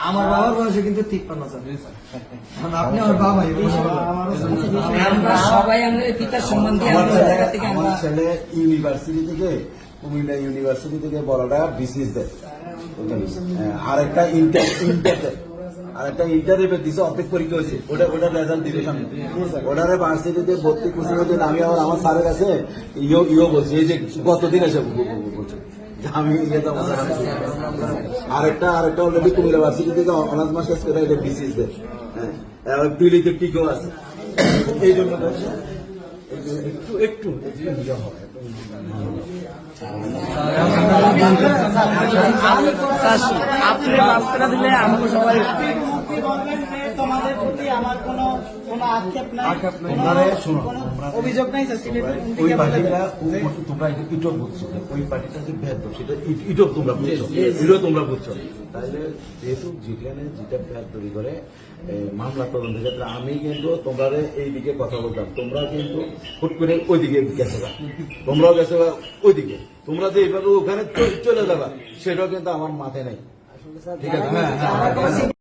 আমার বাবার বয়সে কিন্তু তিপ্পান্ন স্যার আপনি আমার বাবা সবাই আমাদের পিতার ছেলে ইউনিভার্সিটি থেকে কুমিল্লা ইউনিভার্সিটি থেকে বড়টা বিসিএস দেয় আরেকটা ইন্টার ইন্টার দেয় আরেকটা ইন্টার এবার দিছে অর্ধেক পরীক্ষা হয়েছে ওটা ওটা রেজাল্ট দিবে সামনে ওটারে ভার্সিটিতে ভর্তি করছে ওদিন আমি আবার আমার স্যারের কাছে ইও ইও বলছি এই যে গতদিন এসে বলছে আমি ইয়ে আরেকটা আরেকটা অলরেডি কুমিল্লা ভার্সিটি থেকে অনার্স মাস্টার্স করে এটা বিসিএস দেয় হ্যাঁ পিলিতে আছে এই জন্য একটু একটু একটু ইয়ে হবে একটু আপনি বাচ্চারা দিলে আমাকে সবাই তোমাদের প্রতি আমার কোনো কোনো আক্ষেপ নাই তোমরা শোনো তোমরা অভিযোগ নাই স্যার সিলেটের কোন ওই পার্টিটা তোমরা ইটপ বুঝছ ওই পার্টিটা যে ভেদ সেটা ই- তোমরা বুঝছ? ইটপ তোমরা বুঝছ? তাহলে যেহেতু যেখানে যেটা ভেদ তৈরি করে মামলা তদন্তের ক্ষেত্রে আমি কিন্তু তোমরা এই দিকে কথা বলতাম। তোমরা কিন্তু হুট করে ওই দিকে গেছে তোমরাও গেছে গা ওই দিকে তোমরা যে এইভাবে ওখানে চলে যাবা সেটাও কিন্তু আমার মাথায় নাই। ঠিক আছে? হ্যাঁ।